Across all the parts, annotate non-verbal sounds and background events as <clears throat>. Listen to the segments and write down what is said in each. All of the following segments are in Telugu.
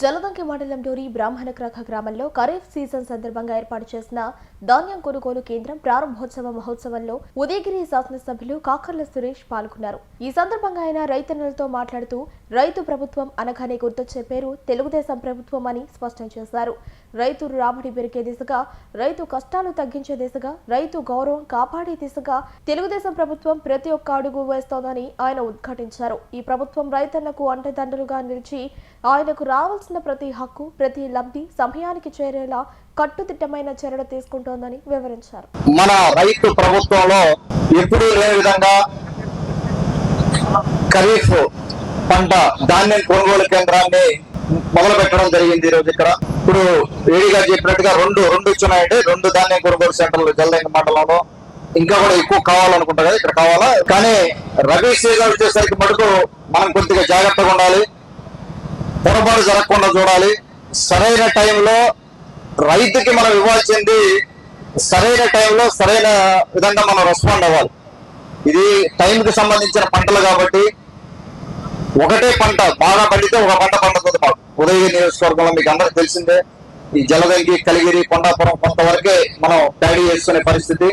జలదంకి మండలంలోని బ్రాహ్మణక్రఖ గ్రామంలో ఖరీఫ్ సీజన్ సందర్భంగా ఏర్పాటు చేసిన ధాన్యం కొనుగోలు కేంద్రం ప్రారంభోత్సవ మహోత్సవంలో ఉదయగిరి శాసనసభ్యులు కాకర్ల సురేష్ పాల్గొన్నారు. ఈ సందర్భంగా ఆయన రైతన్నలతో మాట్లాడుతూ రైతు ప్రభుత్వం అనగానే గుర్తొచ్చే పేరు తెలుగుదేశం ప్రభుత్వం అని స్పష్టం చేశారు. రైతు రాబడి పెరిగే దిశగా రైతు కష్టాలు తగ్గించే దిశగా రైతు గౌరవం కాపాడే దిశగా తెలుగుదేశం ప్రభుత్వం ప్రతి ఒక్క అడుగు వేస్తోందని ఆయన ఉద్ఘాటించారు. ఈ ప్రభుత్వం రైతన్నకు అండదండలుగా నిలిచి ఆయనకు రావాల్సిన ప్రతి హక్కు ప్రతి లబ్ధి సమయానికి చేరేలా కట్టుదిట్టమైన చర్యలు తీసుకుంటోందని వివరించారు. మన రైతు ప్రభుత్వంలో ఎప్పుడూ లేని విధంగా ఖరీఫ్ పంట ధాన్యం కొనుగోలు కేంద్రాన్ని మొదలు పెట్టడం జరిగింది ఈ రోజు ఇక్కడ. ఇప్పుడు వేడిగా చెప్పినట్టుగా రెండు రెండు ఇచ్చున్నాయండి. రెండు ధాన్యం కొనుగోలు సెంటర్లు జల్లంగి మండలంలో. ఇంకా కూడా ఎక్కువ కావాలనుకుంటా కదా ఇక్కడ కావాలా? కానీ రబీ సీజన్ వచ్చేసరికి మటుకు మనం కొద్దిగా జాగ్రత్తగా ఉండాలి. పొరపాటు జరగకుండా చూడాలి. సరైన టైంలో రైతుకి మనం ఇవ్వాల్సింది సరైన టైంలో సరైన విధంగా మనం రెస్పాండ్ అవ్వాలి. ఇది టైంకి సంబంధించిన పంటలు కాబట్టి ఒకటే పంట బాగా పండితే ఒక పంట పండుతుంది మాకు. ఉదయగిరి నియోజకవర్గంలో మీకు అందరికి తెలిసిందే ఈ జలదంగి కలిగిరి కొండాపురం కొంతవరకే మనం ప్యాడీ చేసుకునే పరిస్థితి.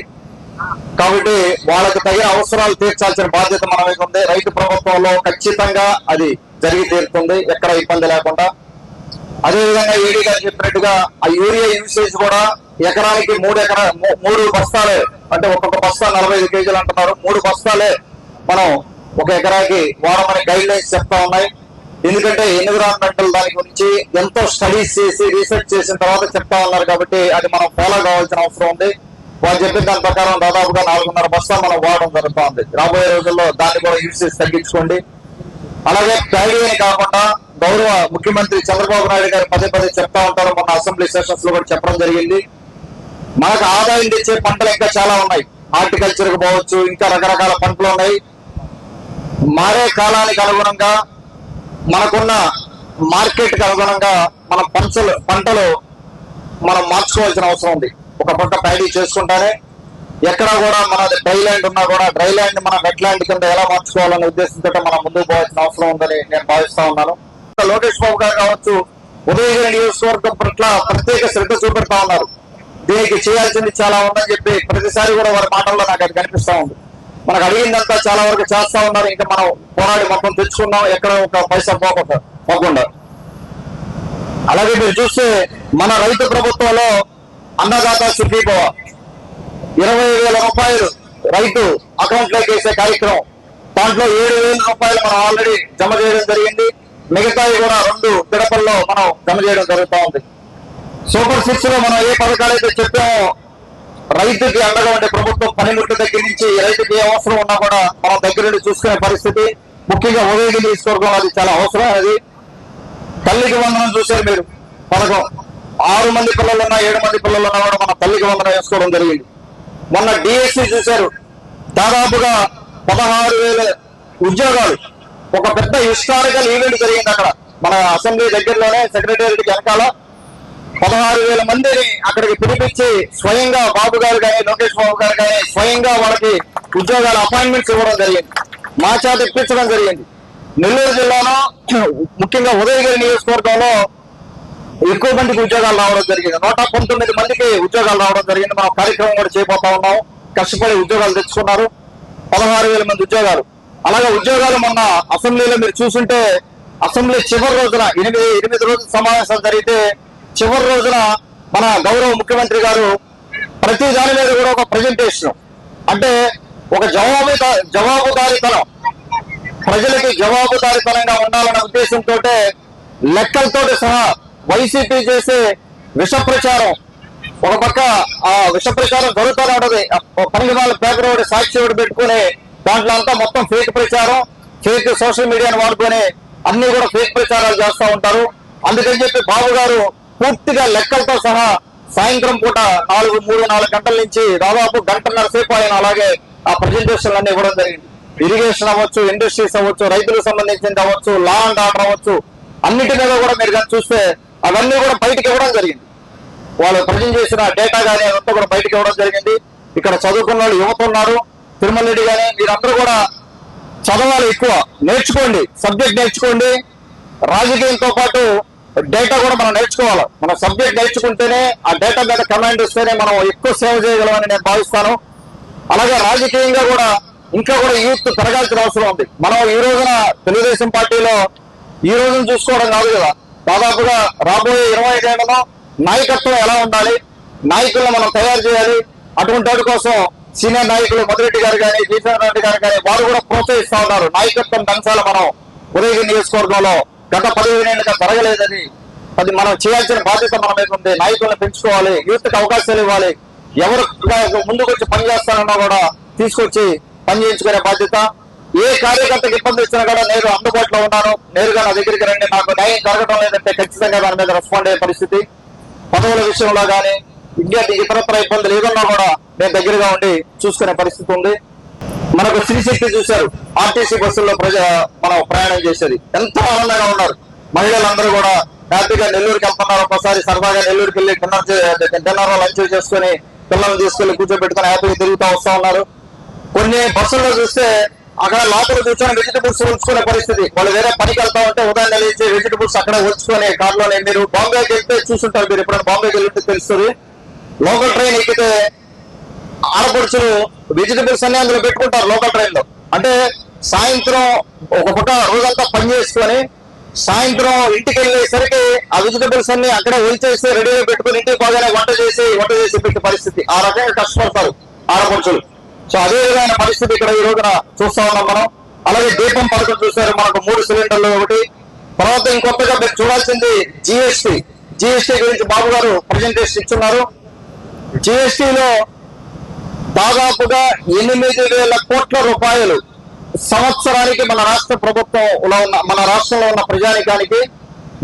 కాబట్టి వాళ్ళకి తగిన అవసరాలు తీర్చాల్సిన బాధ్యత మన మీద ఉంది. రైతు ప్రభుత్వంలో ఖచ్చితంగా అది జరిగి తీరుతుంది. ఎక్కడ ఇబ్బంది లేకుండా. అదేవిధంగా ఈడీ గారు చెప్పినట్టుగా ఆ యూరియా యూసేజ్ కూడా ఎకరానికి మూడు ఎకరా మూడు బస్తాలే. అంటే ఒక్కొక్క బస్తా నలభై ఐదు కేజీలు అంటున్నారు. మూడు బస్తాలే మనం ఒక ఎకరాకి వాడమని గైడ్ లైన్స్ చెప్తా ఉన్నాయి. ఎందుకంటే ఎన్విరాన్మెంటల్ దాని గురించి ఎంతో స్టడీస్ చేసి రీసెర్చ్ చేసిన తర్వాత చెప్తా ఉన్నారు కాబట్టి అది మనం ఫాలో కావాల్సిన అవసరం ఉంది. వాళ్ళు చెప్పిన దాని ప్రకారం దాదాపుగా నాలుగున్నర బస్తా మనం వాడడం జరుగుతూ ఉంది రాబోయే రోజుల్లో దాన్ని కూడా యూసేజ్ తగ్గించుకోండి. అలాగే ప్యాడీ కాకుండా గౌరవ ముఖ్యమంత్రి చంద్రబాబు నాయుడు గారు పదే పదే చెప్తా ఉంటారు. మొన్న అసెంబ్లీ సెషన్స్లో కూడా చెప్పడం జరిగింది. మనకు ఆదాయం తెచ్చే పంటలు ఇంకా చాలా ఉన్నాయి. హార్టికల్చర్కు పోవచ్చు ఇంకా రకరకాల పంటలు ఉన్నాయి. మారే కాలానికి అనుగుణంగా మనకున్న మార్కెట్కి అనుగుణంగా మన పంచలు పంటలు మనం మార్చుకోవాల్సిన అవసరం ఉంది. ఒక పంట ప్యాడీ చేసుకుంటానే ఎక్కడ కూడా మన డ్రై ల్యాండ్ ఉన్నా కూడా డ్రై ల్యాండ్ మన వెట్ ల్యాండ్ కింద ఎలా మార్చుకోవాలనే ఉద్దేశంతో మనం ముందుకు పోవాల్సిన అవసరం ఉందని నేను భావిస్తా ఉన్నాను. లోకేష్ బాబు గారు కావచ్చు ఉదయగిరి నియోజకవర్గం పట్ల ప్రత్యేక శ్రద్ధ చూపెడతా ఉన్నారు. దీనికి చేయాల్సింది చాలా ఉందని చెప్పి ప్రతిసారి కూడా వారి మాటల్లో నాకు అది కనిపిస్తా ఉంది. మనకు అడిగిందంతా చాలా వరకు చేస్తా ఉన్నారు. ఇంకా మనం పోరాడి మొత్తం తెచ్చుకున్నాం ఎక్కడ ఒక పైసా పోకుండా పోకుండా. అలాగే మీరు చూస్తే మన రైతు ప్రభుత్వంలో అన్నదాత సుఖీభవ. ఇరవై వేల రూపాయలు రైతు అకౌంట్లోకి వేసే కార్యక్రమం. దాంట్లో ఏడు వేల రూపాయలు మనం ఆల్రెడీ జమ చేయడం జరిగింది. మిగతావి కూడా రెండు పిడపల్లో మనం జమ చేయడం జరుగుతూ ఉంది. సూపర్ సిక్స్లో మనం ఏ పథకాలు అయితే చెప్పామో రైతుకి అండగా ఉండే ప్రభుత్వం పనిముట్ల దగ్గర నుంచి రైతుకి ఏ అవసరం ఉన్నా కూడా మనం దగ్గర నుండి చూసుకునే పరిస్థితి. ముఖ్యంగా ఉదయగిరి తీసుకోవడం అది చాలా అవసరం అది తల్లికి వందనం చూశారు మీరు. పథకం ఆరు మంది పిల్లలు ఉన్నా ఏడు మంది పిల్లలు ఉన్నా కూడా మన తల్లికి వందనం వేసుకోవడం జరిగింది. మొన్న డిఎస్సి చూశారు. దాదాపుగా పదహారు వేల ఉద్యోగాలు. ఒక పెద్ద హిస్టారికల్ ఈవెంట్ జరిగింది అక్కడ. మన అసెంబ్లీ దగ్గరలోనే సెక్రటేరియట్ వెనకాల. పదహారు వేల మందిని అక్కడికి పిలిపించి స్వయంగా బాబు గారు కానీ లోకేష్ బాబు గారు కానీ స్వయంగా వాళ్ళకి ఉద్యోగాల అపాయింట్మెంట్స్ ఇవ్వడం జరిగింది. మా చేత ఇప్పించడం జరిగింది. నెల్లూరు జిల్లాలో ముఖ్యంగా ఉదయగిరి నియోజకవర్గంలో ఎక్కువ మందికి ఉద్యోగాలు రావడం జరిగింది. నూట పంతొమ్మిది మందికి ఉద్యోగాలు రావడం జరిగింది. మనం కార్యక్రమం కూడా చేయబోతా ఉన్నాం. కష్టపడి ఉద్యోగాలు తెచ్చుకున్నారు. పదహారు వేల మంది ఉద్యోగాలు. అలాగే ఉద్యోగాలు మొన్న అసెంబ్లీలో మీరు చూసుంటే అసెంబ్లీ చివరి రోజున ఎనిమిది ఎనిమిది రోజుల సమావేశం జరిగితే చివరి రోజున మన గౌరవ ముఖ్యమంత్రి గారు ప్రతి దాని మీద కూడా ఒక ప్రజెంటేషన్ అంటే ఒక జవాబు జవాబుదారీతనం. ప్రజలకి జవాబుదారీతనంగా ఉండాలనే ఉద్దేశంతో లెక్కలతో సహా వైసీపీ చేసే విష ప్రచారం ఒక పక్క ఆ విష ప్రచారం జరుగుతూనే ఉంటది పనికిమాల పేపర్ ఒకటి సాక్షి ఒకటి పెట్టుకుని దాంట్లో అంతా మొత్తం ఫేక్ ప్రచారం ఫేక్ సోషల్ మీడియాను వాడుకొని అన్ని కూడా ఫేక్ ప్రచారాలు చేస్తూ ఉంటారు. అందుకని చెప్పి బాబు గారు పూర్తిగా లెక్కలతో సహా సాయంత్రం పూట నాలుగు మూడు నాలుగు గంటల నుంచి దాదాపు గంటన్నర సేపు ఆయన అలాగే ఆ ప్రజెంటేషన్లు అన్ని ఇవ్వడం జరిగింది. ఇరిగేషన్ అవ్వచ్చు ఇండస్ట్రీస్ అవ్వచ్చు రైతులకు సంబంధించింది అవ్వచ్చు లా అండ్ ఆర్డర్ అవ్వచ్చు అన్నిటి మీద కూడా మీరు కానీ చూస్తే అవన్నీ కూడా బయటకు ఇవ్వడం జరిగింది. వాళ్ళు ప్రజెంట్ చేసిన డేటా కానీ అదంతా కూడా బయటకు ఇవ్వడం జరిగింది. ఇక్కడ చదువుకున్న వాళ్ళు యువత ఉన్నారు. తిరుమల రెడ్డి కానీ మీరందరూ కూడా చదవాలి ఎక్కువ. నేర్చుకోండి. సబ్జెక్ట్ నేర్చుకోండి. రాజకీయంతో పాటు డేటా కూడా మనం నేర్చుకోవాలి. మనం సబ్జెక్ట్ నేర్చుకుంటేనే ఆ డేటా మీద కమాండ్ ఇస్తేనే మనం ఎక్కువ సేవ చేయగలమని నేను భావిస్తాను. అలాగే రాజకీయంగా కూడా ఇంకా కూడా యూత్ పెరగాల్సిన అవసరం ఉంది. మనం ఈ రోజున తెలుగుదేశం పార్టీలో ఈ రోజున చూసుకోవడం కాదు కదా. దాదాపుగా రాబోయే ఇరవై ఐదేళ్ళలో నాయకత్వం ఎలా ఉండాలి? నాయకులను మనం తయారు చేయాలి. అటువంటి వాటి కోసం సీనియర్ నాయకులు మధురెడ్డి గారు కానీ జీసన్ రెడ్డి గారు కానీ వారు కూడా ప్రోత్సహిస్తా ఉన్నారు. నాయకత్వం దంచాలి మనం. ఉదయగిరి నియోజకవర్గంలో గత పదిహేను ఏళ్ళుగా జరగలేదని అది మనం చేయాల్సిన బాధ్యత మన మీద ఉంది. నాయకులను పెంచుకోవాలి. యూత్ అవకాశాలు ఇవ్వాలి. ఎవరు ముందుకొచ్చి పనిచేస్తారన్నా పని కూడా తీసుకొచ్చి పని చేయించుకునే బాధ్యత ఏ కార్యకర్తకు ఇబ్బంది వచ్చినా కూడా నేను అందుబాటులో ఉన్నాను. నేరుగా నా దగ్గరికి రండి. నాకు న్యాయం జరగడం లేదంటే ఖచ్చితంగా దాని మీద రెస్పాండ్ అయ్యే పరిస్థితి. పదవుల విషయంలో కానీ ఇంకా ఇతరత్ర ఇబ్బందులు ఏదన్నా కూడా నేను దగ్గరగా ఉండి చూసుకునే పరిస్థితి ఉంది. మనకు శ్రీశక్తి చూశారు. ఆర్టీసీ బస్సుల్లో ప్రజ మనం ప్రయాణం చేసేది. ఎంతో ఆనందంగా ఉన్నారు. మహిళలందరూ కూడా హ్యాపీగా నెల్లూరుకి వెళ్తున్నారు. ఒకసారి సరదాగా నెల్లూరుకి వెళ్ళి డిన్నర్ డిన్నర్ లంచ్ చేసుకుని పిల్లల్ని తీసుకెళ్ళి కూర్చోబెట్టుకుని హ్యాపీగా తిరుగుతూ వస్తూ ఉన్నారు. కొన్ని బస్సుల్లో చూస్తే అక్కడ లోపల కూర్చొని వెజిటబుల్స్ ఉంచుకునే పరిస్థితి. వాళ్ళు వేరే పనికి వెళ్తా ఉంటే ఉదయం నిలిచి వెజిటబుల్స్ అక్కడ ఉంచుకునే కార్లోనే మీరు బాంబేకి వెళ్తే చూసుంటారు మీరు ఎప్పుడైనా బాంబేకి వెళ్తే తెలుస్తుంది. లోకల్ ట్రైన్ ఎక్కితే ఆడపడుచులు వెజిటబుల్స్ అన్ని అందులో పెట్టుకుంటారు లోకల్ ట్రైన్లో అంటే సాయంత్రం ఒక పూట రోజంతా పని చేసుకొని సాయంత్రం ఇంటికి వెళ్ళేసరికి ఆ వెజిటబుల్స్ అన్ని అక్కడే ఉంచేసి రెడీగా పెట్టుకుని ఇంటికి పోగానే వంట చేసి వంట చేసి పెట్టే పరిస్థితి. ఆ రకంగా కష్టపడతారు ఆడపడుచులు. సో అదే విధమైన పరిస్థితి ఇక్కడ ఈ రోజున చూస్తా ఉన్నాం మనం. అలాగే దీపం పథకం చూసారు మనకు మూడు సిలిండర్లు ఒకటి. తర్వాత ఇంకొకటిగా మీరు చూడాల్సింది జిఎస్టి జిఎస్టి గురించి బాబు గారు ప్రజెంటేషన్ ఇచ్చున్నారు. జిఎస్టిలో దాదాపుగా ఎనిమిది వేల కోట్ల రూపాయలు సంవత్సరానికి మన రాష్ట్ర ప్రభుత్వంలో ఉన్న మన రాష్ట్రంలో ఉన్న ప్రజానికానికి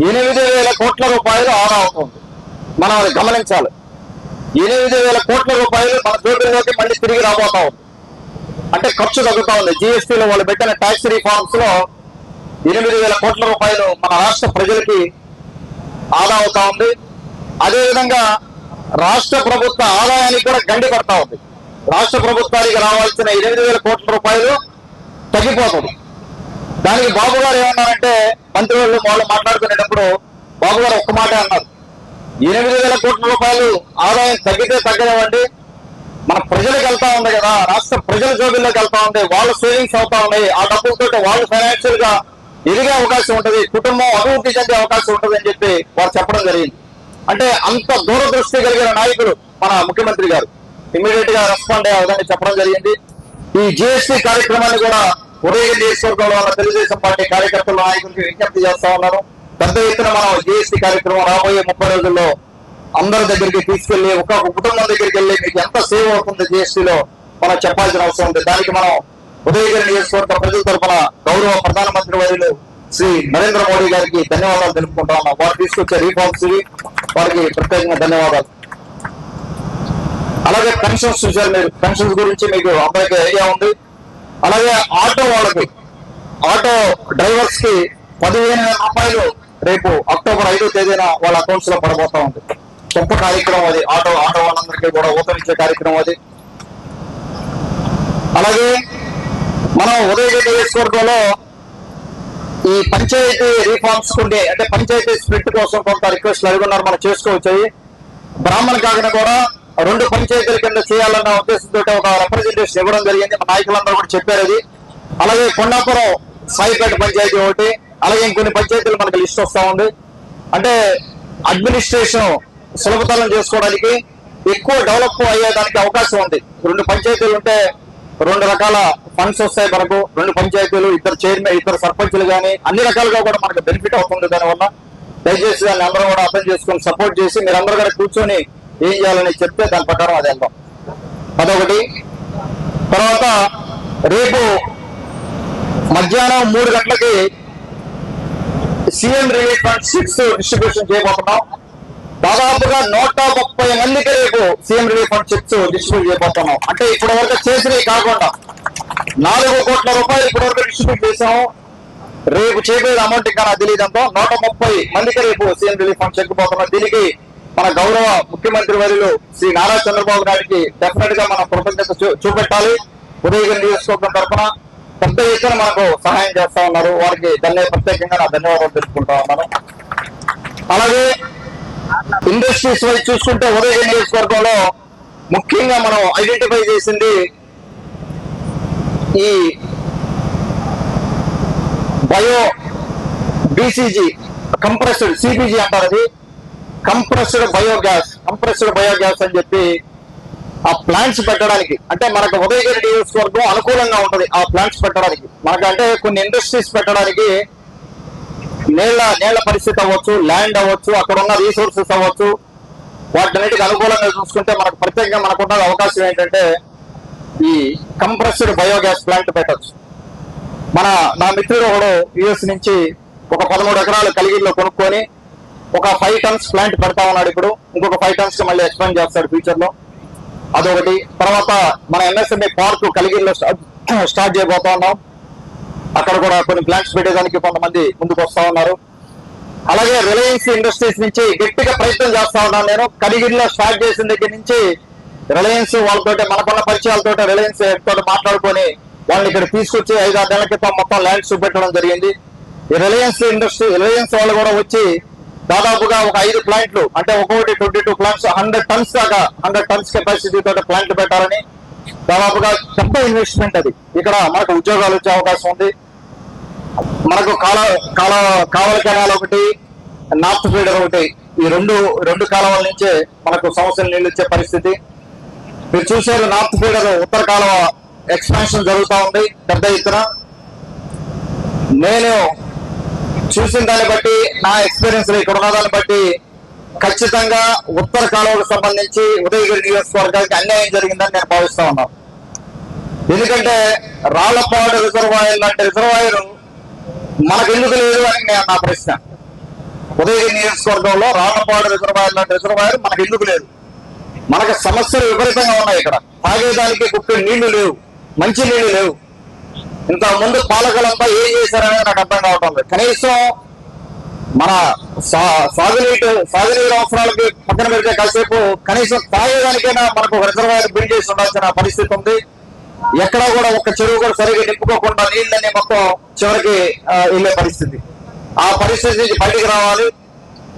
ఎనిమిది వేల కోట్ల రూపాయలు ఆదా అవుతుంది. మనం అది గమనించాలి. ఎనిమిది వేల కోట్ల రూపాయలు మన జోబుల్లోకి మళ్ళీ తిరిగి రాబోతాం. అంటే ఖర్చు తగ్గుతా ఉంది. జిఎస్టీలో వాళ్ళు పెట్టిన ట్యాక్స్ రిఫార్మ్స్లో ఎనిమిది వేల కోట్ల రూపాయలు మన రాష్ట్ర ప్రజలకి ఆదా అవుతా ఉంది. అదేవిధంగా రాష్ట్ర ప్రభుత్వ ఆదాయానికి కూడా గండి పడతా ఉంది. రాష్ట్ర ప్రభుత్వానికి రావాల్సిన ఎనిమిది వేల కోట్ల రూపాయలు తగ్గిపోతుంది. దానికి బాబు గారు ఏమన్నారంటే మంత్రివర్లు వాళ్ళు మాట్లాడుకునేటప్పుడు బాబు గారు ఒక్క మాట అన్నారు. ఎనిమిది వేల కోట్ల రూపాయలు ఆదాయం తగ్గితే తగ్గనివ్వండి. మన ప్రజలకు వెళ్తా ఉంది కదా రాష్ట్ర ప్రజల జోబుల్లోకి వెళ్తా ఉంది వాళ్ళ సేవింగ్స్ అవుతా ఉన్నాయి. ఆ డబ్బులతో వాళ్ళు ఫైనాన్షియల్గా ఎదిగే అవకాశం ఉంటుంది కుటుంబం అభివృద్ధి చెందే అవకాశం ఉంటుంది అని చెప్పి వారు చెప్పడం జరిగింది. అంటే అంత దూరదృష్టి కలిగిన నాయకుడు మన ముఖ్యమంత్రి గారు. ఇమీడియట్గా రెస్పాండ్ అయ్యే విధంగా చెప్పడం జరిగింది. ఈ జిఎస్టీ కార్యక్రమాన్ని కూడా ఉదయం నియోజకవర్గంలో ఉన్న తెలుగుదేశం పార్టీ కార్యకర్తల నాయకులకి విజ్ఞప్తి చేస్తా ఉన్నాను పెద్ద ఎత్తున మనం జిఎస్టీ కార్యక్రమం రాబోయే ముప్పై రోజుల్లో అందరి దగ్గరికి తీసుకెళ్ళి ఒక కుటుంబం దగ్గరికి వెళ్ళి మీకు ఎంత సేవ్ అవుతుంది జిఎస్టీలో మనం చెప్పాల్సిన అవసరం ఉంది. దానికి మనం ఉదయగిరి నియోజకవర్గ ప్రజల తరఫున గౌరవ ప్రధానమంత్రి వర్యులు శ్రీ నరేంద్ర మోడీ గారికి ధన్యవాదాలు తెలుపుకుంటా ఉన్నాం. వారు తీసుకొచ్చే రీఫార్మ్స్ వారికి ప్రత్యేకంగా ధన్యవాదాలు. అలాగే పెన్షన్స్ చూశారు మీరు. పెన్షన్స్ గురించి మీకు అందరికీ ఐడియా ఉంది. అలాగే ఆటో వాళ్ళకి ఆటో డ్రైవర్స్కి పదిహేను వేల రూపాయలు రేపు అక్టోబర్ ఐదో తేదీన వాళ్ళ అకౌంట్స్లో పడబోతా ఉంది. గొప్ప కార్యక్రమం అది. ఆటో ఆటో వాళ్ళందరికీ కూడా ఊతమిచ్చే కార్యక్రమం అది. అలాగే మనం ఉదయగిరి నియోజకవర్గంలో ఈ పంచాయతీ రిఫార్మ్స్ కొన్ని అంటే పంచాయతీ స్ప్లిట్ కోసం కొంత రిక్వెస్ట్ అడుగున్నారు మనం చేసుకోవచ్చాయి బ్రాహ్మణ కాగిన కూడా రెండు పంచాయతీల కింద చేయాలన్న ఉద్దేశంతో ఒక రిప్రజెంటేషన్ ఇవ్వడం జరిగింది. మా నాయకులందరూ కూడా చెప్పారు అది. అలాగే కొండాపురం సాయిపేట పంచాయతీ ఒకటి అలాగే ఇంకొన్ని పంచాయతీలు మనకి లిస్ట్ వస్తూ ఉంది. అంటే అడ్మినిస్ట్రేషన్ సులభతరం చేసుకోవడానికి ఎక్కువ డెవలప్ అయ్యేదానికి అవకాశం ఉంది. రెండు పంచాయతీలు ఉంటే రెండు రకాల ఫండ్స్ వస్తాయి మనకు. రెండు పంచాయతీలు ఇద్దరు చైర్మన్ ఇద్దరు సర్పంచ్లు కానీ అన్ని రకాలుగా కూడా మనకు బెనిఫిట్ అవుతుంది దానివల్ల. దయచేసి దాన్ని అందరూ కూడా అర్థం చేసుకొని సపోర్ట్ చేసి మీరు అందరూ కూడా కూర్చొని ఏం చేయాలని చెప్తే దాని ప్రకారం అది వెళ్దాం. అదొకటి. తర్వాత రేపు మధ్యాహ్నం మూడు గంటలకి CM relief fund six distribution చేయబోతున్నాం. దాదాపుగా నూట ముప్పై మందికి రేపు CM relief fund cheques distribute చేయబోతున్నాం. అంటే ఇప్పటి వరకు చేసినవి కాకుండా నాలుగు కోట్ల రూపాయలు ఇప్పటి వరకు డిస్ట్రిబ్యూట్ చేసాము రేపు చేయబోయే అమౌంట్ ఇంకా నాకు తెలియదు నూట ముప్పై మందికి రేపు సీఎం రిలీఫ్ ఫండ్ చెక్కుపోతున్నాం దీనికి మన గౌరవ ముఖ్యమంత్రి వర్యులు శ్రీ నారా చంద్రబాబు నాయుడికి డెఫినెట్గా మన కృతజ్ఞత చూ- చూపెట్టాలి. ఉదయగిరి నియోజకవర్గం తరఫున పెద్ద ఎత్తున మనకు సహాయం చేస్తా ఉన్నారు. వారికి ధన్య ప్రత్యేకంగా నా ధన్యవాదాలు తెలుసుకుంటా ఉన్నాను. అలాగే ఇండస్ట్రీస్ వైపు చూసుకుంటే ఉదయగిరి నియోజకవర్గంలో ముఖ్యంగా మనం ఐడెంటిఫై చేసింది ఈ బయో బీసీజీ కంప్రెస్డ్ సిబిజీ అంటారు అది. కంప్రెస్డ్ బయోగ్యాస్ కంప్రెస్డ్ బయోగ్యాస్ అని చెప్పి ఆ ప్లాంట్స్ పెట్టడానికి. అంటే మనకు ఉదయగిరి నియోజకవర్గం అనుకూలంగా ఉంటుంది ఆ ప్లాంట్స్ పెట్టడానికి. మనకు అంటే కొన్ని ఇండస్ట్రీస్ పెట్టడానికి నీళ్ళ నీళ్ళ పరిస్థితి అవ్వచ్చు ల్యాండ్ అవ్వచ్చు అక్కడ ఉన్న రీసోర్సెస్ అవ్వచ్చు. వాటిన్నిటికి అనుకూలంగా చూసుకుంటే మనకు ప్రత్యేకంగా మనకున్న అవకాశం ఏంటంటే ఈ కంప్రెస్డ్ బయోగ్యాస్ ప్లాంట్ పెట్టచ్చు. మన నా మిత్రుడు ఒకడు యుఎస్ నుంచి ఒక పదమూడు ఎకరాలు కలిగిలో కొనుక్కొని ఒక ఫైవ్ టన్స్ ప్లాంట్ పెడతా ఉన్నాడు ఇప్పుడు. ఇంకొక ఫైవ్ టన్స్కి మళ్ళీ ఎక్స్పాండ్ చేస్తాడు ఫ్యూచర్లో. అదొకటి. తర్వాత మన ఎంఎస్ఎంఏ పార్క్ కలిగిరిలో <clears throat> స్టార్ట్ చేయబోతా ఉన్నాం. అక్కడ కూడా కొన్ని ప్లాంట్స్ పెట్టేదానికి కొంతమంది ముందుకు వస్తా ఉన్నారు. అలాగే రిలయన్స్ ఇండస్ట్రీస్ నుంచి గట్టిగా ప్రయత్నం చేస్తా ఉన్నాను నేను. కలిగిరిలో స్టార్ట్ చేసిన దగ్గర నుంచి రిలయన్స్ వాళ్ళతోటి మనకున్న పరిచయాలతో రిలయన్స్ తోటి మాట్లాడుకొని వాళ్ళని ఇక్కడ తీసుకొచ్చి ఐదు ఆరు నెలల క్రితం మొత్తం ల్యాండ్స్ చూపెట్టడం జరిగింది. ఈ రిలయన్స్ ఇండస్ట్రీ రిలయన్స్ వాళ్ళు కూడా వచ్చి దాదాపుగా ఒక ఐదు ప్లాంట్లు అంటే ఒక్కొక్కటి twenty two plants hundred tonnes దాకా హండ్రెడ్ టన్స్ కెపాసిటీ తోటి ప్లాంట్లు పెట్టాలని దాదాపుగా పెద్ద ఇన్వెస్ట్మెంట్ అది. ఇక్కడ మనకు ఉద్యోగాలు వచ్చే అవకాశం ఉంది. మనకు కాల కాల కావల కెనాల్ ఒకటి నార్త్ ఫీడర్ ఒకటి ఈ రెండు రెండు కాలువల నుంచే మనకు సమస్యలు నీళ్ళు ఇచ్చే పరిస్థితి. మీరు చూసారు నార్త్ ఫీడర్ ఉత్తర కాలువ ఎక్స్పాన్షన్ జరుగుతూ ఉంది పెద్ద ఎత్తున. నేను చూసిన దాన్ని బట్టి నా ఎక్స్పీరియన్స్ ఇక్కడ ఉన్న దాన్ని బట్టి ఖచ్చితంగా ఉత్తర కాలువకు సంబంధించి ఉదయగిరి నియోజకవర్గానికి అన్యాయం జరిగిందని నేను భావిస్తా ఉన్నాను. ఎందుకంటే రాళ్ళపాడు రిజర్వాయర్ లాంటి రిజర్వాయర్ మనకు ఎందుకు లేదు అని నేను నా ప్రశ్న. ఉదయగిరి నియోజకవర్గంలో రాళ్ళపాడు రిజర్వాయర్ లాంటి రిజర్వాయర్ మనకు ఎందుకు లేదు? మనకు సమస్యలు విపరీతంగా ఉన్నాయి ఇక్కడ. తాగేదానికి కుప్పి నీళ్ళు లేవు. మంచి నీళ్ళు లేవు. ఇంత ముందు పాలకులంతా ఏం చేశారనేది నాకు అర్థం కావటం లేదు కనీసం మన సా- సాగునీటి సాగునీరు అవసరాలకి పక్కన పెడితే కాసేపు కనీసం తాగేదానికైనా మనకు ఒక రిజర్వాయర్ బిల్డ్ చేసి ఉండాల్సిన పరిస్థితి ఉంది. ఎక్కడా కూడా ఒక చెరువు కూడా సరిగ్గా నింపుకోకుండా నీళ్ళని మొత్తం చివరికి వెళ్ళే పరిస్థితి. ఆ పరిస్థితి నుంచి బయటికి రావాలి.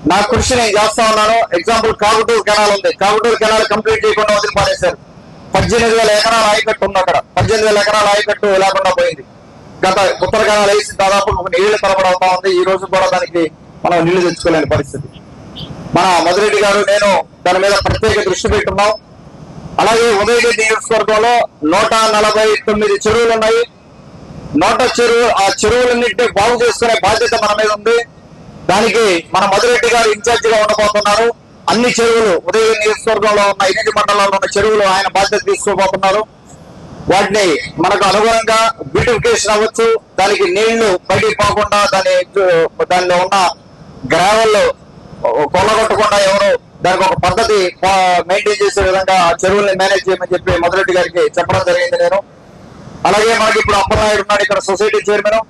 నా కృషి నేను చేస్తా ఉన్నాను. ఎగ్జాంపుల్ కాగుటూరు కెనాల్ ఉంది. కాగుటూరు కెనాల్ కంప్లీట్ చేయకుండా వదిలి పారేశారు పద్దెనిమిది వేల ఎకరాల ఆయకట్టు ఉంది అక్కడ. పద్దెనిమిది వేల ఎకరాల ఆయకట్టు లేకుండా పోయింది. గత ఉత్తర కెనాల్ వేసి దాదాపు ఒక నీళ్ళు తరబడి అవుతా ఉంది. ఈ రోజు కూడా దానికి మనం నీళ్ళు తెచ్చుకోలేని పరిస్థితి. మన మధురెడ్డి గారు నేను దాని మీద ప్రత్యేక దృష్టి పెట్టున్నాం. అలాగే ఉదయగిరి నియోజకవర్గంలో నూట నలభై తొమ్మిది చెరువులు ఉన్నాయి. నూట చెరువు ఆ చెరువులన్నింటినీ బాగు చేసుకునే బాధ్యత మన మీద ఉంది. దానికి మన మధురెడ్డి గారు ఇన్ఛార్జిగా ఉండబోతున్నారు. అన్ని చెరువులు ఉదయం నియోజకవర్గంలో ఉన్న ఎనిమిది మండలాల్లో ఉన్న చెరువులు ఆయన బాధ్యత తీసుకోబోతున్నారు వాటిని మనకు అనుగుణంగా బ్యూటిఫికేషన్ అవ్వచ్చు. దానికి నీళ్ళు బయటికి పోకుండా దాని దానిలో ఉన్న గ్రావెల్ కొల్లగొట్టకుండా ఎవరు దానికి ఒక పద్ధతి మెయింటైన్ చేసే విధంగా ఆ చెరువుల్ని మేనేజ్ చేయమని చెప్పి మొదలెడ్డి గారికి చెప్పడం జరిగింది నేను. అలాగే మనకి ఇప్పుడు అప్పలనాయుడు ఉన్నాడు ఇక్కడ సొసైటీ చైర్మన్.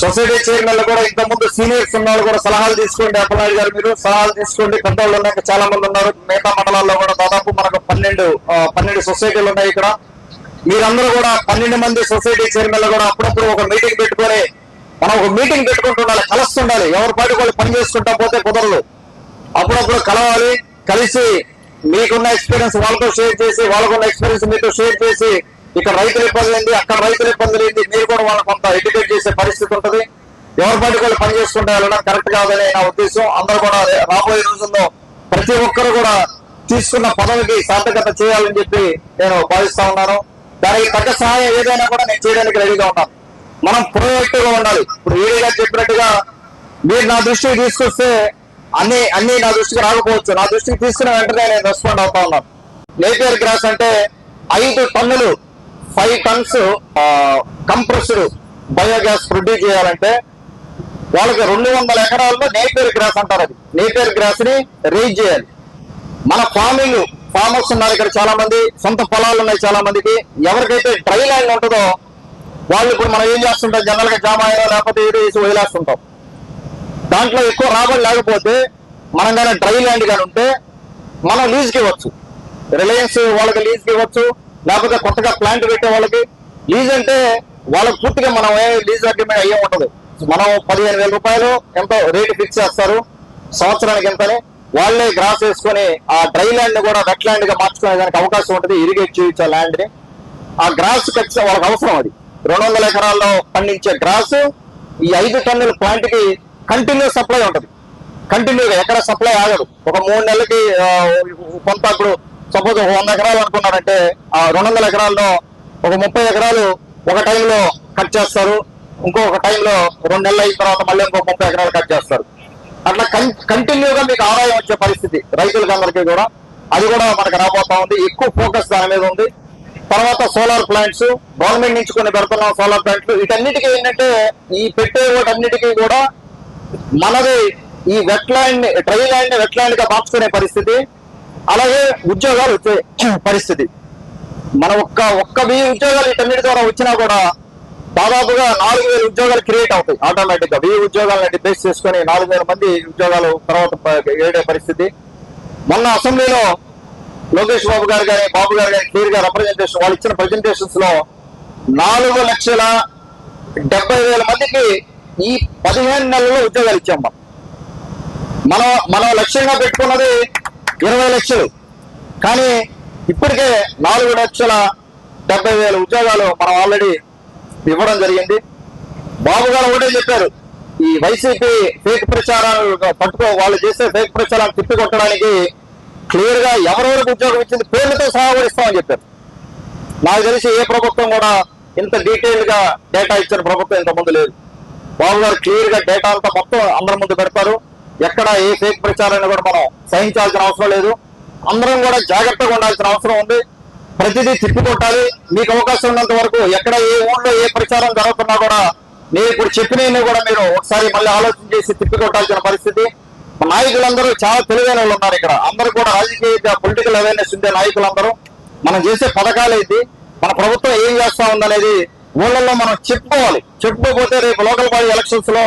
సొసైటీ చైర్మన్లో కూడా ఇంత ముందు సీనియర్స్ ఉన్న కూడా సలహాలు తీసుకోండి అప్పలనాయుడు గారు మీరు సలహాలు తీసుకోండి. పెద్దవాళ్ళు ఉన్నాక చాలా మంది ఉన్నారు. మిగతా మండలాల్లో కూడా దాదాపు మనకు పన్నెండు పన్నెండు సొసైటీలు ఉన్నాయి ఇక్కడ. మీరందరూ కూడా పన్నెండు మంది సొసైటీ చైర్మన్లు కూడా అప్పుడప్పుడు ఒక మీటింగ్ పెట్టుకొని మనం ఒక మీటింగ్ పెట్టుకుంటుండాలి. కలుస్తుండాలి ఎవరి పాటి వాళ్ళు పని చేసుకుంటా పోతే కుదరదు. అప్పుడప్పుడు కలవాలి. కలిసి మీకున్న ఎక్స్పీరియన్స్ వాళ్ళతో షేర్ చేసి వాళ్ళకున్న ఎక్స్పీరియన్స్ మీతో షేర్ చేసి ఇక్కడ రైతుల ఇబ్బంది ఏంటి? అక్కడ రైతుల ఇబ్బందులు ఏంటి? మీరు కూడా వాళ్ళని కొంత ఎడ్యుకేట్ చేసే పరిస్థితి ఉంటుంది. ఎవరి పాటి వాళ్ళు పని వెళ్ళడం కరెక్ట్ కాదని నా ఉద్దేశం. అందరూ కూడా రాబోయే రోజుల్లో ప్రతి ఒక్కరు కూడా తీసుకున్న పదవికి సార్థకత చేయాలని చెప్పి నేను భావిస్తా ఉన్నాను. దానికి తగ్గ సహాయం ఏదైనా కూడా నేను చేయడానికి రెడీగా ఉన్నాను. మనం ప్రొయాక్టివ్గా ఉండాలి. ఇప్పుడు ఏడీ గారు చెప్పినట్టుగా మీరు నా దృష్టికి తీసుకొస్తే అన్ని అన్ని నా దృష్టికి రాకపోవచ్చు. నా దృష్టికి తీసుకున్న వెంటనే నేను రెస్పాండ్ అవుతా ఉన్నాను. నేపియర్ గ్రాస్ అంటే ఐదు టన్నులు five tonnes compressed biogas produce చేయాలంటే వాళ్ళకి రెండు వందల ఎకరాల్లో నేపేర్ గ్రాస్ అంటారు అది. నేపేర్ గ్రాస్ని రేజ్ చేయాలి. మన ఫార్మింగ్ ఫార్మర్స్ ఉన్నారు ఇక్కడ చాలా మంది సొంత పొలాలు ఉన్నాయి చాలా మందికి ఎవరికైతే డ్రై ల్యాండ్ ఉంటుందో వాళ్ళు ఇప్పుడు మనం ఏం చేస్తుంటాం? జనరల్గా జామాయిలో లేకపోతే ఏదో వేసి వదిలేస్తుంటాం. దాంట్లో ఎక్కువ రాబడి లేకపోతే మనం కానీ డ్రై ల్యాండ్ కానీ ఉంటే మనం లీజ్కి ఇవ్వచ్చు. రిలయన్స్ వాళ్ళకి లీజ్కి ఇవ్వచ్చు. లేకపోతే కొత్తగా ప్లాంట్ పెట్టే వాళ్ళకి లీజ్ అంటే వాళ్ళకి పూర్తిగా మనం ఏ లీజ్ అగ్రిమెంట్ అయ్యే ఉండదు. మనం పదిహేను వేల రూపాయలు ఎంతో రేటు ఫిక్స్ చేస్తారు? సంవత్సరానికి ఎంతని? వాళ్ళే గ్రాస్ వేసుకొని ఆ డ్రై ల్యాండ్ కూడా వెట్ ల్యాండ్గా మార్చుకునే దానికి అవకాశం ఉంటుంది ఇరిగేట్ చేయించే ల్యాండ్ని. ఆ గ్రాస్ ఖచ్చితంగా వాళ్ళకి అవసరం అది. రెండు వందల ఎకరాల్లో పండించే గ్రాస్ ఈ ఐదు టన్నుల ప్లాంట్కి కంటిన్యూ సప్లై ఉంటుంది. కంటిన్యూగా ఎక్కడ సప్లై ఆగదు. ఒక మూడు నెలలకి కొంత ఇప్పుడు సపోజ్ ఒక వంద ఎకరాలు అనుకున్నారంటే ఆ రెండు వందల ఎకరాల్లో ఒక ముప్పై ఎకరాలు ఒక టైంలో కట్ చేస్తారు. ఇంకొక టైంలో రెండు నెలలు అయిన తర్వాత మళ్ళీ ఇంకొక ముప్పై ఎకరాలు కట్ చేస్తారు. అట్లా కంటిన్యూగా మీకు ఆదాయం వచ్చే పరిస్థితి రైతులకు అందరికీ కూడా. అది కూడా మనకు రాబోతా ఉంది. ఎక్కువ ఫోకస్ దాని మీద ఉంది. తర్వాత సోలార్ ప్లాంట్స్ గవర్నమెంట్ నుంచి కొన్ని పెడుతున్నాం సోలార్ ప్లాంట్లు వీటన్నిటికీ ఏంటంటే ఈ పెట్టే వాటన్నిటికీ కూడా మనది ఈ wet land dry land wet ల్యాండ్గా మార్చుకునే పరిస్థితి. అలాగే ఉద్యోగాలు వచ్చే పరిస్థితి. మన ఒక్క ఒక్క వెయ్యి ఉద్యోగాలు వీటన్నిటి ద్వారా వచ్చినా కూడా దాదాపుగా నాలుగు వేల ఉద్యోగాలు క్రియేట్ అవుతాయి ఆటోమేటిక్గా వెయ్యి ఉద్యోగాలను బేస్ చేసుకుని నాలుగు వేల మంది ఉద్యోగాలు తర్వాత ఏడే పరిస్థితి. మొన్న అసెంబ్లీలో లోకేష్ బాబు గారు కానీ బాబు గారు కానీ క్లియర్గా రిప్రజెంటేషన్ వాళ్ళు ఇచ్చిన ప్రజెంటేషన్స్లో నాలుగు లక్షల డెబ్బై వేల మందికి ఈ పదిహేను నెలల్లో ఉద్యోగాలు ఇచ్చాం మనం మనం లక్ష్యంగా పెట్టుకున్నది ఇరవై లక్షలు. కానీ ఇప్పటికే నాలుగు లక్షల డెబ్బై వేల ఉద్యోగాలు మనం ఆల్రెడీ ఇవ్వడం జరిగింది. బాబు గారు ఒకటే చెప్పారు ఈ వైసీపీ ఫేక్ ప్రచారాలు పట్టుకో వాళ్ళు చేసే ఫేక్ ప్రచారాలు తిప్పికొట్టడానికి క్లియర్గా ఎవరెవరికి ఉద్యోగం ఇచ్చింది పేర్లతో సహా కూడా ఇస్తామని చెప్పారు. నాకు తెలిసి ఏ ప్రభుత్వం కూడా ఇంత డీటెయిల్గా డేటా ఇచ్చిన ప్రభుత్వం ఇంత ముందు లేదు. బాబు గారు క్లియర్గా డేటా అంతా మొత్తం అందరి ముందు పెడతారు. ఎక్కడ ఏ ఫేక్ ప్రచారాన్ని కూడా మనం సహించాల్సిన అవసరం లేదు. అందరం కూడా జాగ్రత్తగా ఉండాల్సిన అవసరం ఉంది. ప్రతిదీ తిప్పికొట్టాలి. మీకు అవకాశం ఉన్నంత వరకు ఎక్కడ ఏ ఊళ్ళో ఏ ప్రచారం జరుగుతున్నా కూడా నేను ఇప్పుడు చెప్పినవి కూడా మీరు ఒకసారి మళ్ళీ ఆలోచన చేసి తిప్పికొట్టాల్సిన పరిస్థితి. నాయకులందరూ చాలా తెలివైన వాళ్ళు ఉన్నారు ఇక్కడ. అందరూ కూడా రాజకీయ పొలిటికల్ అవేర్నెస్ ఉండే నాయకులందరూ. మనం చేసే పథకాలు అయితే మన ప్రభుత్వం ఏం చేస్తా ఉందనేది ఊళ్ళల్లో మనం చెప్పుకోవాలి. చెప్పుకోకపోతే రేపు లోకల్ బాడీ ఎలక్షన్స్లో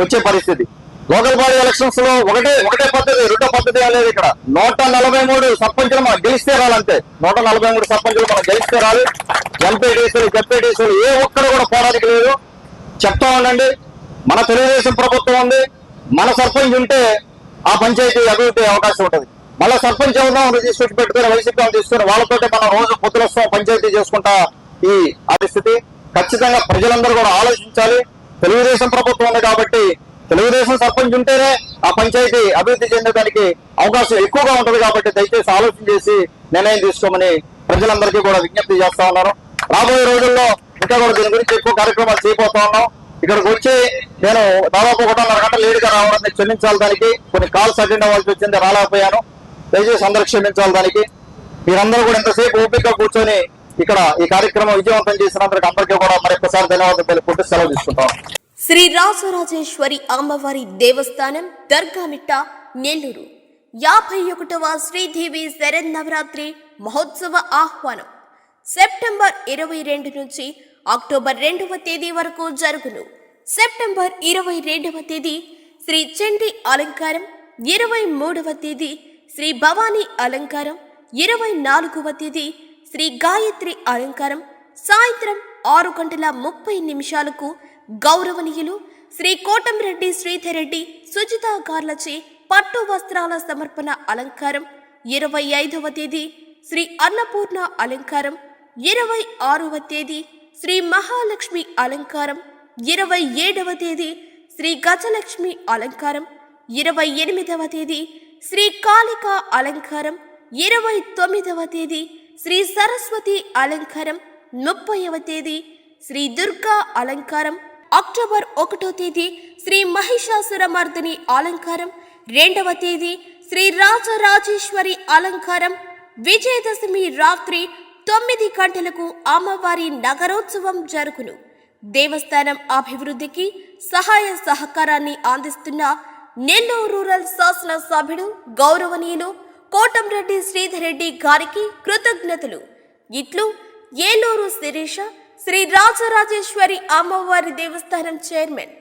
వచ్చే పరిస్థితి. లోకల్ బాడీ ఎలక్షన్స్లో ఒకటే ఒకటే పద్ధతి రెండో పద్ధతి అనేది ఇక్కడ. నూట నలభై మూడు సర్పంచులు మనం గెలిస్తే రాలంతే. నూట నలభై మూడు సర్పంచులు మనం గెలిస్తే రాలి. ఎంపీటీసీలు జెడ్పీటీసీలు ఏ ఒక్కరు కూడా పోరాటం లేదు. చెప్తా ఉండండి మన తెలుగుదేశం ప్రభుత్వం ఉంది. మన సర్పంచ్ ఉంటే ఆ పంచాయతీ అభివృద్ధి అవకాశం ఉంటుంది. మళ్ళీ సర్పంచ్ ఎవరినో తీసుకొచ్చి పెట్టుకుని వైసీపీ తీసుకుని వాళ్ళతో మనం రోజు పొద్దులొస్తాం పంచాయతీ చేసుకుంటా ఈ పరిస్థితి ఖచ్చితంగా ప్రజలందరూ కూడా ఆలోచించాలి. తెలుగుదేశం ప్రభుత్వం ఉంది కాబట్టి తెలుగుదేశం సర్పంచ్ ఉంటేనే ఆ పంచాయతీ అభివృద్ధి చెందడానికి అవకాశం ఎక్కువగా ఉంటుంది కాబట్టి దయచేసి ఆలోచన చేసి నిర్ణయం తీసుకోమని ప్రజలందరికీ కూడా విజ్ఞప్తి చేస్తా ఉన్నారు. రాబోయే రోజుల్లో ఇంకా కూడా దీని గురించి ఎక్కువ కార్యక్రమాలు చేయబోతా ఉన్నాం. ఇక్కడికి వచ్చి నేను దాదాపు ఒకటిన్నర గంట లేటుగా రావడానికి క్షమించాలి దానికి. కొన్ని కాల్స్ అటెండ్ అవ్వాల్సి వచ్చింది రాలేకపోయాను. దయచేసి అందరూ క్షమించాలి దానికి. మీరందరూ కూడా ఇంతసేపు ఓపిక కూర్చొని ఇక్కడ ఈ కార్యక్రమం విజయవంతం చేసినందుకు అందరికీ కూడా మరొకసారి ధన్యవాదాలు తెలుపుకుంటూ సెలవు తీసుకుంటాం. శ్రీ రాజరాజేశ్వరి అమ్మవారి దేవస్థానం దర్గామిట్ట నెల్లూరు. యాభై ఒకటవ శ్రీదేవి శరన్నవరాత్రి మహోత్సవ ఆహ్వానం. సెప్టెంబర్ ఇరవై రెండు నుంచి అక్టోబర్ రెండవ తేదీ వరకు జరుగును. సెప్టెంబర్ ఇరవై రెండవ తేదీ శ్రీ చండి అలంకారం ఇరవై మూడవ తేదీ శ్రీ భవానీ అలంకారం ఇరవై నాలుగవ తేదీ శ్రీ గాయత్రి అలంకారం. సాయంత్రం ఆరు గంటల ముప్పై నిమిషాలకు గౌరవనీయులు శ్రీ కోటంరెడ్డి శ్రీధరెడ్డి సుజిత గార్లచే పట్టు వస్త్రాల సమర్పణ అలంకారం. ఇరవై ఐదవ తేదీ శ్రీ అన్నపూర్ణ అలంకారం. ఇరవై ఆరవ తేదీ శ్రీ మహాలక్ష్మి అలంకారం. ఇరవై ఏడవ తేదీ శ్రీ గజలక్ష్మి అలంకారం. ఇరవై ఎనిమిదవ తేదీ శ్రీ కాళిక అలంకారం. ఇరవై తొమ్మిదవ తేదీ శ్రీ సరస్వతి అలంకారం. ముప్పైవ తేదీ శ్రీ దుర్గా అలంకారం. అక్టోబర్ ఒకటో తేదీ శ్రీ మహిషాసురమర్దిని అలంకారం రెండవ తేదీ శ్రీ రాజరాజేశ్వరి అలంకారం విజయదశమి రాత్రి తొమ్మిది గంటలకు అమ్మవారి నగరోత్సవం జరుగును. దేవస్థానం అభివృద్ధికి సహాయ సహకారాన్ని అందిస్తున్న నెల్లూరు రూరల్ శాసన సభ్యుడు గౌరవనీయులు కోటంరెడ్డి శ్రీధర్ రెడ్డి గారికి కృతజ్ఞతలు. ఇట్లు ఏలూరు శిరీష శ్రీ రాజరాజేశ్వరి అమ్మవారి దేవస్థానం చైర్మన్